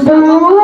দুনিয়ার